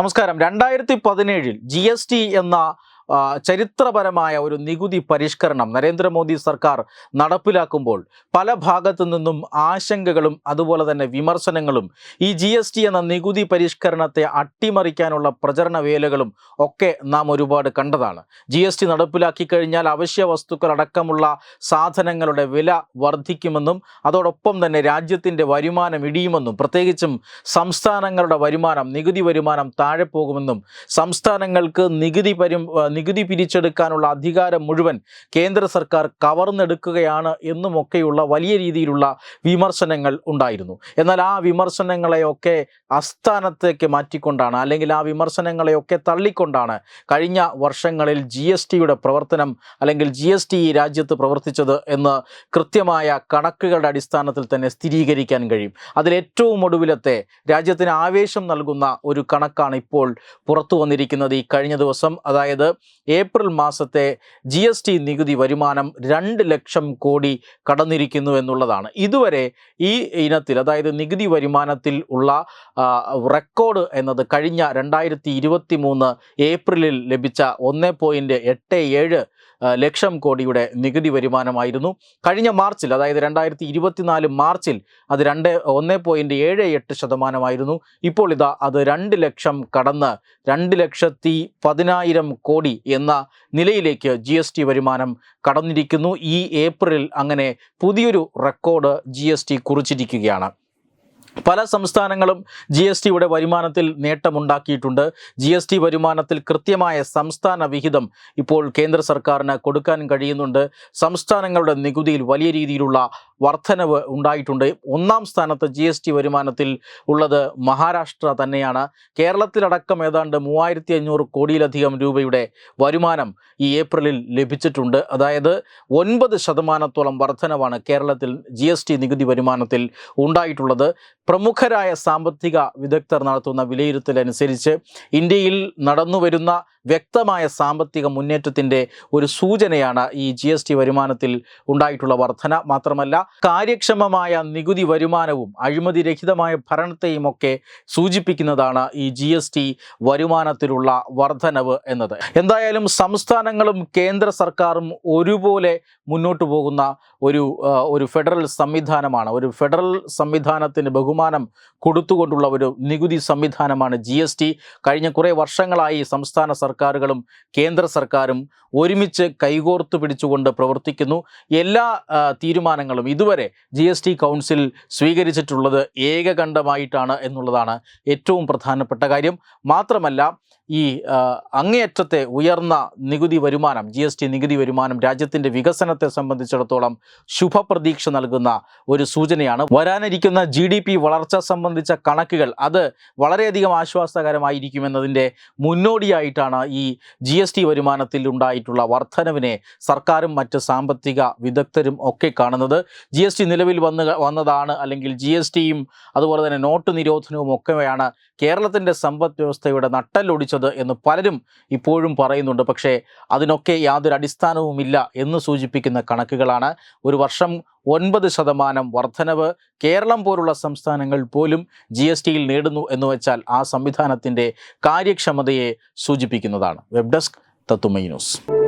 നമസ്കാരം. രണ്ടായിരത്തി പതിനേഴിൽ ജി എസ് ടി എന്ന ചരിത്രപരമായ ഒരു നികുതി പരിഷ്കരണം നരേന്ദ്രമോദി സർക്കാർ നടപ്പിലാക്കുമ്പോൾ പല ഭാഗത്തു നിന്നും ആശങ്കകളും അതുപോലെ തന്നെ വിമർശനങ്ങളും ഈ ജി എന്ന നികുതി പരിഷ്കരണത്തെ അട്ടിമറിക്കാനുള്ള പ്രചരണ വേലകളും ഒക്കെ നാം ഒരുപാട് കണ്ടതാണ്. ജി എസ് ടി നടപ്പിലാക്കി കഴിഞ്ഞാൽ അവശ്യ വസ്തുക്കൾ അടക്കമുള്ള സാധനങ്ങളുടെ വില വർദ്ധിക്കുമെന്നും അതോടൊപ്പം തന്നെ രാജ്യത്തിന്റെ വരുമാനം ഇടിയുമെന്നും പ്രത്യേകിച്ചും സംസ്ഥാനങ്ങളുടെ വരുമാനം നികുതി വരുമാനം താഴെ പോകുമെന്നും സംസ്ഥാനങ്ങൾക്ക് നികുതി പരും നികുതി പിരിച്ചെടുക്കാനുള്ള അധികാരം മുഴുവൻ കേന്ദ്ര സർക്കാർ കവർന്നെടുക്കുകയാണ് എന്നുമൊക്കെയുള്ള വലിയ രീതിയിലുള്ള വിമർശനങ്ങൾ ഉണ്ടായിരുന്നു. എന്നാൽ ആ വിമർശനങ്ങളെയൊക്കെ അസ്ഥാനത്തേക്ക് മാറ്റിക്കൊണ്ടാണ് അല്ലെങ്കിൽ ആ വിമർശനങ്ങളെയൊക്കെ തള്ളിക്കൊണ്ടാണ് കഴിഞ്ഞ വർഷങ്ങളിൽ ജി എസ് ടിയുടെ പ്രവർത്തനം അല്ലെങ്കിൽ ജി എസ് ടി ഈ രാജ്യത്ത് പ്രവർത്തിച്ചത് എന്ന് കൃത്യമായ കണക്കുകളുടെ അടിസ്ഥാനത്തിൽ തന്നെ സ്ഥിരീകരിക്കാൻ കഴിയും. അതിലേറ്റവും ഒടുവിലത്തെ രാജ്യത്തിന് ആവേശം നൽകുന്ന ഒരു കണക്കാണ് ഇപ്പോൾ പുറത്തു വന്നിരിക്കുന്നത് ഈ കഴിഞ്ഞ ദിവസം. അതായത് ഏപ്രിൽ മാസത്തെ ജി എസ് ടി നികുതി വരുമാനം രണ്ട് ലക്ഷം കോടി കടന്നിരിക്കുന്നു എന്നുള്ളതാണ്. ഇതുവരെ ഈ ഇനത്തിൽ അതായത് നികുതി വരുമാനത്തിൽ ഉള്ള റെക്കോർഡ് എന്നത് കഴിഞ്ഞ രണ്ടായിരത്തി ഏപ്രിലിൽ ലഭിച്ച ഒന്ന് പോയിന്റ് എട്ട് ഏഴ് ലക്ഷം കോടിയുടെ നികുതി വരുമാനമായിരുന്നു. കഴിഞ്ഞ മാർച്ചിൽ അതായത് രണ്ടായിരത്തി ഇരുപത്തിനാല് മാർച്ചിൽ അത് രണ്ട് ഒന്ന് പോയിന്റ് ഏഴ് എട്ട് ശതമാനമായിരുന്നു. ഇപ്പോൾ ഇതാ അത് രണ്ട് ലക്ഷം കടന്ന് രണ്ട് ലക്ഷത്തി പതിനായിരം കോടി എന്ന നിലയിലേക്ക് ജി എസ് ടി വരുമാനം കടന്നിരിക്കുന്നു. ഈ ഏപ്രിലിൽ അങ്ങനെ പുതിയൊരു റെക്കോർഡ് ജി എസ് ടി കുറിച്ചിരിക്കുകയാണ്. പല സംസ്ഥാനങ്ങളും ജി എസ് ടിയുടെ വരുമാനത്തിൽ നേട്ടമുണ്ടാക്കിയിട്ടുണ്ട്. ജി എസ് ടി വരുമാനത്തിൽ കൃത്യമായ സംസ്ഥാന വിഹിതം ഇപ്പോൾ കേന്ദ്ര സർക്കാരിന് കൊടുക്കാൻ കഴിയുന്നുണ്ട്. സംസ്ഥാനങ്ങളുടെ നികുതിയിൽ വലിയ രീതിയിലുള്ള വർധനവ് ഉണ്ടായിട്ടുണ്ട്. ഒന്നാം സ്ഥാനത്ത് ജി എസ് ടി വരുമാനത്തിൽ ഉള്ളത് മഹാരാഷ്ട്ര തന്നെയാണ്. കേരളത്തിലടക്കം ഏതാണ്ട് മൂവായിരത്തി അഞ്ഞൂറ് കോടിയിലധികം രൂപയുടെ വരുമാനം ഈ ഏപ്രിലിൽ ലഭിച്ചിട്ടുണ്ട്. അതായത് ഒൻപത് ശതമാനത്തോളം വർധനവാണ് കേരളത്തിൽ ജി നികുതി വരുമാനത്തിൽ ഉണ്ടായിട്ടുള്ളത്. പ്രമുഖരായ സാമ്പത്തിക വിദഗ്ധർ നടത്തുന്ന വിലയിരുത്തലനുസരിച്ച് ഇന്ത്യയിൽ നടന്നുവരുന്ന വ്യക്തമായ സാമ്പത്തിക മുന്നേറ്റത്തിന്റെ ഒരു സൂചനയാണ് ഈ ജി എസ് ടി വരുമാനത്തിൽ ഉണ്ടായിട്ടുള്ള വർധന. മാത്രമല്ല കാര്യക്ഷമമായ നികുതി വരുമാനവും അഴിമതിരഹിതമായ ഭരണത്തെയും ഒക്കെ സൂചിപ്പിക്കുന്നതാണ് ഈ ജി എസ് ടി വരുമാനത്തിലുള്ള വർധനവ് എന്നത്. എന്തായാലും സംസ്ഥാനങ്ങളും കേന്ദ്ര സർക്കാരും ഒരുപോലെ മുന്നോട്ട് പോകുന്ന ഒരു ഒരു ഫെഡറൽ സംവിധാനമാണ്. ഒരു ഫെഡറൽ സംവിധാനത്തിന് ബഹുമാനം കൊടുത്തുകൊണ്ടുള്ള ഒരു നികുതി സംവിധാനമാണ് ജി എസ് ടി. കഴിഞ്ഞ കുറേ വർഷങ്ങളായി സംസ്ഥാന സർക്കാരുകളും കേന്ദ്ര സർക്കാരും ഒരുമിച്ച് കൈകോർത്തു പിടിച്ചുകൊണ്ട് പ്രവർത്തിക്കുന്നു. എല്ലാ തീരുമാനങ്ങളും ഇതുവരെ ജി എസ് ടി കൗൺസിൽ സ്വീകരിച്ചിട്ടുള്ളത് ഏകകണ്ഠമായിട്ടാണ് എന്നുള്ളതാണ് ഏറ്റവും പ്രധാനപ്പെട്ട കാര്യം. മാത്രമല്ല ഈ അങ്ങേയറ്റത്തെ ഉയർന്ന നികുതി വരുമാനം ജി എസ് ടി നികുതി വരുമാനം രാജ്യത്തിന്റെ വികസനത്തെ സംബന്ധിച്ചിടത്തോളം ശുഭപ്രതീക്ഷ നൽകുന്ന ഒരു സൂചനയാണ്. വരാനിരിക്കുന്ന ജി ഡി പി വളർച്ച സംബന്ധിച്ച കണക്കുകൾ അത് വളരെയധികം ആശ്വാസകരമായിരിക്കുമെന്നതിന്റെ മുന്നോടിയായിട്ടാണ് ഈ ജി എസ് ടി വരുമാനത്തിൽ ഉണ്ടായിട്ടുള്ള വർധനവിനെ സർക്കാരും മറ്റ് സാമ്പത്തിക വിദഗ്ധരും ഒക്കെ കാണുന്നത്. ജി എസ് ടി നിലവിൽ വന്ന് വന്നതാണ് അല്ലെങ്കിൽ ജി എസ് ടിയും അതുപോലെ തന്നെ നോട്ട് നിരോധനവും ഒക്കെയാണ് കേരളത്തിന്റെ സമ്പദ് വ്യവസ്ഥയുടെ നട്ടല്ലൊടിച്ചത് എന്ന് പലരും ഇപ്പോഴും പറയുന്നുണ്ട്. പക്ഷേ അതിനൊക്കെ യാതൊരു അടിസ്ഥാനവുമില്ല എന്ന് സൂചിപ്പിക്കുന്ന കണക്കുകളാണ്. ഒരു വർഷം ഒൻപത് ശതമാനം വർധനവ് കേരളം പോലുള്ള സംസ്ഥാനങ്ങൾ പോലും ജി എസ് ടിയിൽ നേടുന്നു എന്ന് വെച്ചാൽ ആ സംവിധാനത്തിന്റെ കാര്യക്ഷമതയെ സൂചിപ്പിക്കുന്നതാണ്. വെബ് ഡെസ്ക് തത്തുമൈ ന്യൂസ്.